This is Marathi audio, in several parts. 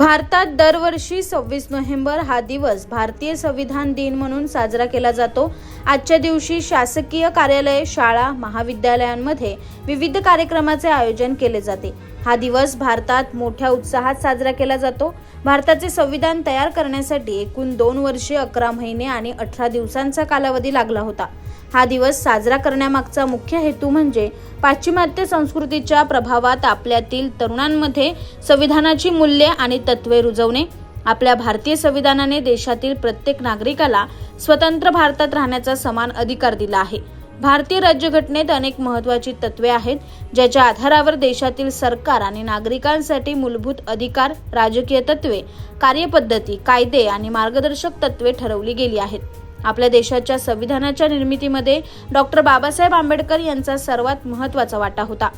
भारतात दरवर्षी सव्वीस नोव्हेंबर हा दिवस भारतीय संविधान दिन म्हणून साजरा केला जातो. आजच्या दिवशी शासकीय कार्यालय शाळा महाविद्यालयांमध्ये विविध कार्यक्रमाचे आयोजन केले जाते. हा दिवस भारतात मोठ्या उत्साहात साजरा केला जातो. भारताचे संविधान तयार करण्यासाठी एकूण दोन वर्षे अकरा महिने आणि अठरा दिवसांचा कालावधी लागला होता. हा दिवस साजरा करण्यामागचा मुख्य हेतू म्हणजे पाश्चिमात्य संस्कृतीच्या प्रभावात आपल्यातील तरुणांमध्ये संविधानाची मूल्ये आणि तत्त्वे रुजवणे. आपल्या भारतीय संविधानाने देशातील प्रत्येक नागरिकाला स्वतंत्र भारतात राहण्याचा समान अधिकार दिला आहे. भारतीय राज्यघटनेत अनेक महत्त्वाची तत्वे आहेत ज्याच्या आधारावर देशातील सरकार आणि नागरिकांसाठी मूलभूत अधिकार राजकीय तत्वे कार्यपद्धती कायदे आणि मार्गदर्शक तत्वे ठरवली गेली आहेत. आपल्या देशाच्या संविधानाच्या निर्मितीमध्ये डॉक्टर बाबासाहेब आंबेडकर यांचा सर्वात महत्त्वाचा वाटा होता.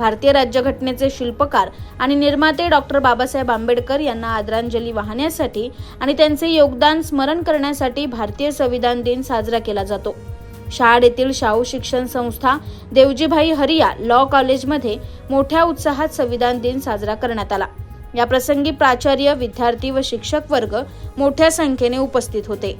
भारतीय राज्यघटनेचे शिल्पकार आणि निर्माते डॉक्टर बाबासाहेब आंबेडकर यांना आदरांजली वाहण्यासाठी आणि त्यांचे योगदान स्मरण करण्यासाठी भारतीय संविधान दिन साजरा केला जातो. शाळा येथील शाहू शिक्षण संस्था देवजीभाई हरिया लॉ कॉलेजमध्ये मोठ्या उत्साहात संविधान दिन साजरा करण्यात आला. या प्रसंगी प्राचार्य विद्यार्थी व शिक्षक वर्ग मोठ्या संख्येने उपस्थित होते.